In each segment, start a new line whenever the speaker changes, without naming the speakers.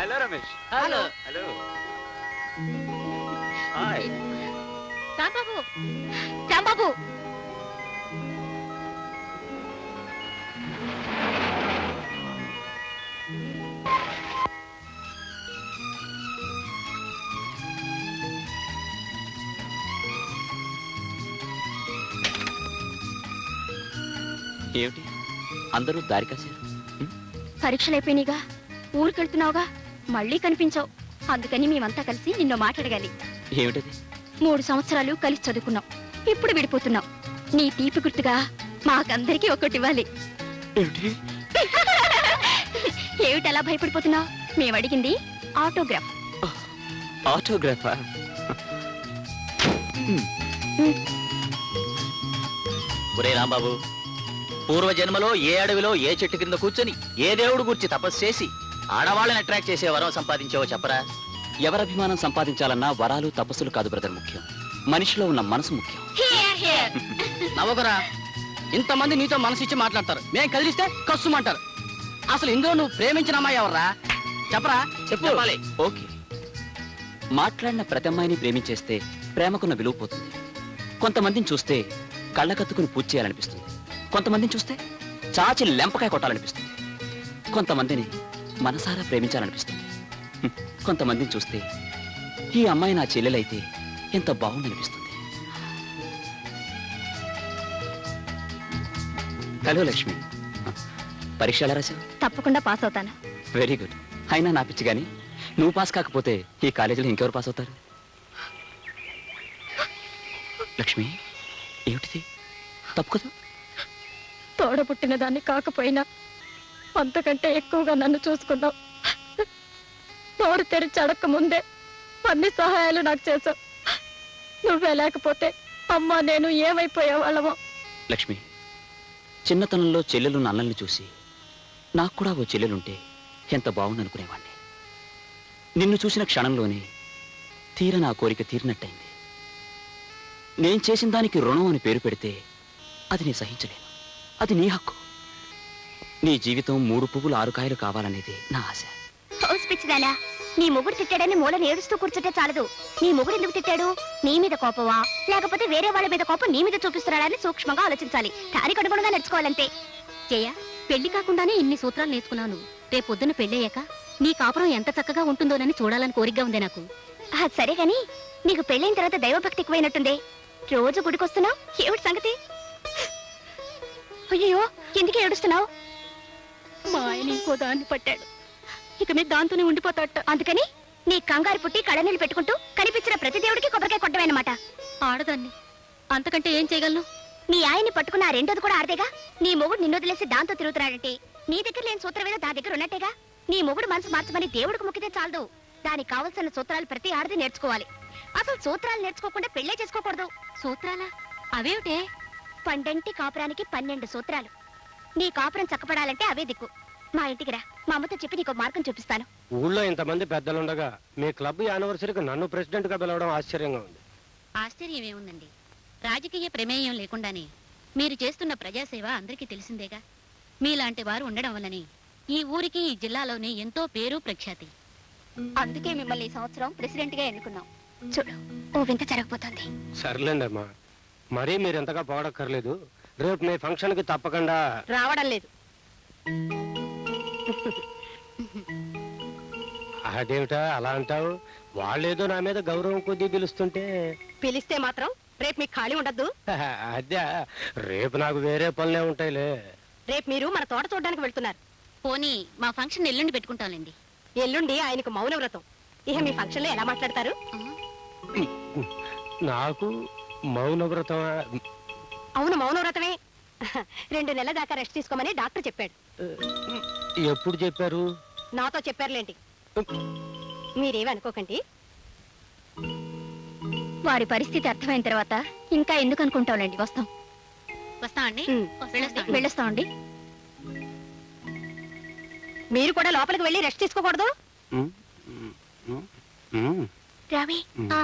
Hello Ramesh
hello
hello hi
Rambabu Rambabu
ఏమిటి? అందరూ దారి కాశారు.
పరీక్షలు అయిపోయినాయిగా? ఊరికెళ్తున్నావుగా? మళ్ళీ కనిపించావు. అందుకని మేమంతా కలిసి నిన్ను మాట్లాడగాలి.
ఏమిటది?
మూడు సంవత్సరాలు కలిసి చదువుకున్నాం. ఇప్పుడు విడిపోతున్నాం. నీ తీపి గుర్తుగా మాకందరికీ ఒక్కటి ఇవ్వాలి
ఏమిటి?
ఏమిటి అలా భయపడిపోతున్నావు? మేము అడిగింది ఆటోగ్రాఫ్.
ఆటోగ్రాఫా?
ఒరే రాంబాబు పూర్వజన్మలో ఏ అడవిలో ఏ చెట్టు కింద కూర్చొని ఏ దేవుడు గురించి తపస్సు చేసి ఆడవాళ్ళని అట్రాక్ట్ చేసే వరం సంపాదించావో చెప్పరా?
ఎవరభిమానం సంపాదించాలన్నా వరాలు తపస్సులు కాదు బ్రదర్ ముఖ్యం. మనిషిలో ఉన్న మనసు ముఖ్యం.
నవ్వకురా. ఇంతమంది నీతో మనసు ఇచ్చి మాట్లాడతారు. మేం కదిలిస్తే కస్సుమంటారు. అసలు ఇందులో నువ్వు ప్రేమించిన అమ్మాయి ఎవర్రా? చెప్పరా? చెప్పు.
చెప్పాలి.
ఓకే. మాట్లాడిన ప్రతి అమ్మాయిని ప్రేమించేస్తే ప్రేమకున్న విలువ పోతుంది. కొంతమందిని చూస్తే కళ్ళకత్తుకుని పూజ చేయాలనిపిస్తుంది. కొంతమందిని చూస్తే చాచి లెంపకాయ కొట్టాలనిపిస్తుంది. కొంతమందిని మనసారా ప్రేమించాలనిపిస్తుంది. కొంతమందిని చూస్తే ఈ అమ్మాయి నా చెల్లెలైతే ఎంత బాగుందనిపిస్తుంది. హలో లక్ష్మి. పరీక్ష ఎలా రాశావు?
తప్పకుండా పాస్ అవుతాను.
Very good. అయినా నా పిచ్చి కానీ నువ్వు పాస్ కాకపోతే ఈ కాలేజీలో ఇంకెవరు పాస్ అవుతారు? లక్ష్మి ఏమిటిది? తప్పు కదా?
తోడబుట్టిన దాన్ని కాకపోయినా అంతకంటే ఎక్కువగా నన్ను చూసుకున్నావు. నోరు తెరిచి అడక్క ముందే అన్ని సహాయాలు నాకు చేశావు. నువ్వే లేకపోతే అమ్మ నేను ఏమైపోయే వాళ్ళమో.
లక్ష్మి చిన్నతనంలో చెల్లెలు నన్నల్ని చూసి నాకు కూడా ఓ చెల్లెలుంటే ఎంత బాగుందనుకునేవాణ్ణి. నిన్ను చూసిన క్షణంలోనే తీర నా కోరిక తీరినట్టయింది. నేను చేసిన దానికి రుణం అని పేరు పెడితే అది నీ సహించలేను. అది నీ హక్కు. నీ జీవితం మూడు పువ్వులు ఆరు కాయలు కావాలనేది నా ఆశ.
హౌస్ పిచ్చిదానా నీ మొగుడు తిట్టాడని మూలని ఏడుస్తూ కూర్చుంటే చాలదు. నీ మొగుడు ఎందుకు తిట్టాడు? నీ మీద కోపమా? లేకపోతే వేరే వాళ్ళ మీద కోపం నీ మీద చూపిస్తున్నాడని సూక్ష్మంగా ఆలోచించాలి. దానికి అనుగుణంగా నడుచుకోవాలంతే. జయ పెళ్ళి కాకుండానే ఇన్ని సూత్రాలు నేర్చుకున్నాను. రేపొద్దున పెళ్ళయ్యాక నీ కాపురం ఎంత చక్కగా ఉంటుందోనని చూడాలని కోరికగా ఉంది నాకు. సరే గాని నీకు పెళ్ళైన తర్వాత దైవభక్తి ఎక్కువైనట్టుందే. రోజు గుడికొస్తున్నావు? ఏమిటి సంగతి? అయ్యో ఎందుకే ఏడుస్తున్నావు? మా ఆయన ఇంకో దాన్ని పట్టాడు. ఇక మీద దాంతోనే ఉండిపోతాట అందుకని నీ కంగారు పుట్టి కళ్ళనీళ్ళు పెట్టుకుంటూ కనిపించిన ప్రతి దేవుడికి కొబ్బరికాయ కొట్టమేనమాట ఆడదాన్ని. అంతకంటే ఏం చేయగలను? నీ ఆయన్ని పట్టుకున్న ఆ రెండోది కూడా ఆడదేగా? నీ మొగుడు నిన్ను వదిలేసి దాంతో తిరుగుతున్నాడంటే నీ దగ్గర లేని సూత్రం ఏదో దా దగ్గర ఉన్నట్టేగా? నీ మొగుడు మనసు మార్చమని దేవుడికి మొక్కితే చాలదు. దానికి కావలసిన సూత్రాలు ప్రతి ఆడది నేర్చుకోవాలి. అసలు సూత్రాలు నేర్చుకోకుండా పెళ్ళే చేసుకోకూడదు. సూత్రాలా? అవేమిటే? పండంటి కాపురానికి పన్నెండు సూత్రాలు. నీ కాపురం చక్కపడాలంటే అవే దిక్కు. మా ఇంటికి రా. మా అమ్మతో చెప్పి నీకు మార్గం చూపిస్తాను.
ఊళ్ళో ఇంతమంది పెద్దలుండగా మీ క్లబ్ యానివర్సరీకి నన్ను ప్రెసిడెంట్గా పిలవడం ఆశ్చర్యంగా ఉంది.
ఆశ్చర్యం ఏముందండి రాజకీయ ప్రమేయం లేకుండానే మీరు చేస్తున్న ప్రజాసేవ అందరికీ తెలిసిందేగా? మీలాంటి వారు ఉండడం వల్లనే ఈ ఊరికి ఈ జిల్లాలోనే ఎంతో పేరు ప్రఖ్యాతి.
అందుకే మిమ్మల్ని ఈ సంవత్సరం ప్రెసిడెంట్గా ఎన్నుకున్నాం. చూడు ఓ వింత జరగబోతోంది.
సర్లేండి అమ్మా. మరీ మీరు ఎంతగా పోవడక్కర్లేదు. రేపు మీ ఫంక్షన్కి తప్పకుండా.
రావడం లేదు.
అదేమిటా అలా అంటావు? వాళ్ళేదో నా మీద గౌరవం కొద్దీ పిలుస్తుంటే.
పిలిస్తే మాత్రం రేపు మీకు ఖాళీ ఉండద్దు.
అదే రేపు నాకు వేరే పనులే ఉంటాయిలే.
రేపు మీరు మన తోట చూడడానికి వెళ్తున్నారు.
పోనీ మా ఫంక్షన్ ఎల్లుండి పెట్టుకుంటాంలేండి.
ఎల్లుండి ఆయనకు మౌన వ్రతం ఇక మీ ఫంక్షన్లో ఎలా మాట్లాడతారు?
నాకు మౌన వ్రతం
అవును మౌన వ్రతమే రెండు నెలల దాకా రెస్ట్ తీసుకోమని డాక్టర్ చెప్పాడు.
ఎప్పుడు చెప్పారు?
నాతో చెప్పారులేంటి మీరేమి అనుకోకండి.
వారి పరిస్థితి అర్థమైన తర్వాత ఇంకా ఎందుకు అనుకుంటాంలేండి వస్తాం.
వస్తామండి. వెళ్ళొస్తామండి.
మీరు కూడా లోపలికి వెళ్ళి రెస్ట్ తీసుకోకూడదు.
రావి
ఉమ్.
ఆ.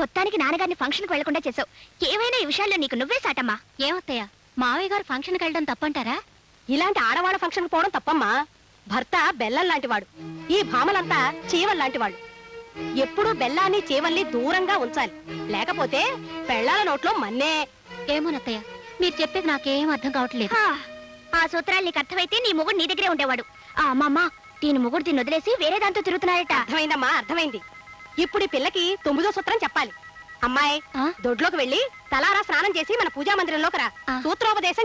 మొత్తానికి నాన్నగారిని ఫంక్షన్కు వెళ్ళకుండా చేసావు. ఏవైనా ఈ విషయాల్లో నీకు నువ్వే సాటమ్మా. ఏమత్తయ్యా? మావయ్య గారు ఫంక్షన్కి వెళ్ళడం తప్పంటారా?
ఇలాంటి ఆడవాళ్ళ ఫంక్షన్ పోవడం తప్పమ్మా. భర్త బెల్లం లాంటివాడు. ఈ భామలంతా చీవల్ లాంటివాళ్ళు. ఎప్పుడూ బెల్లాన్ని చీవల్ని దూరంగా ఉంచాలి. లేకపోతే పెళ్ళాల నోట్లో మన్నే.
ఏమోనత్తయ్య? మీరు చెప్పేది నాకేం అర్థం కావట్లేదు.
హా, ఆ సూత్రాలు నీకు అర్థమైతే నీ మొగుడు నీ దగ్గరే ఉండేవాడు. ఆ అమ్మమ్మ దీని మొగుడు దీన్ని వదిలేసి వేరే దాంతో తిరుగుతున్నాడట.
అర్థమైందమ్మా అర్థమైంది. ఇప్పుడు ఈ పిల్లకి తొమ్మిదో సూత్రం చెప్పాలి అమ్మాయి? దొడ్లోకి వెళ్ళి తలారా స్నానం చేసి మన పూజా మందిరంలోకి రా. సూత్రోపదేశం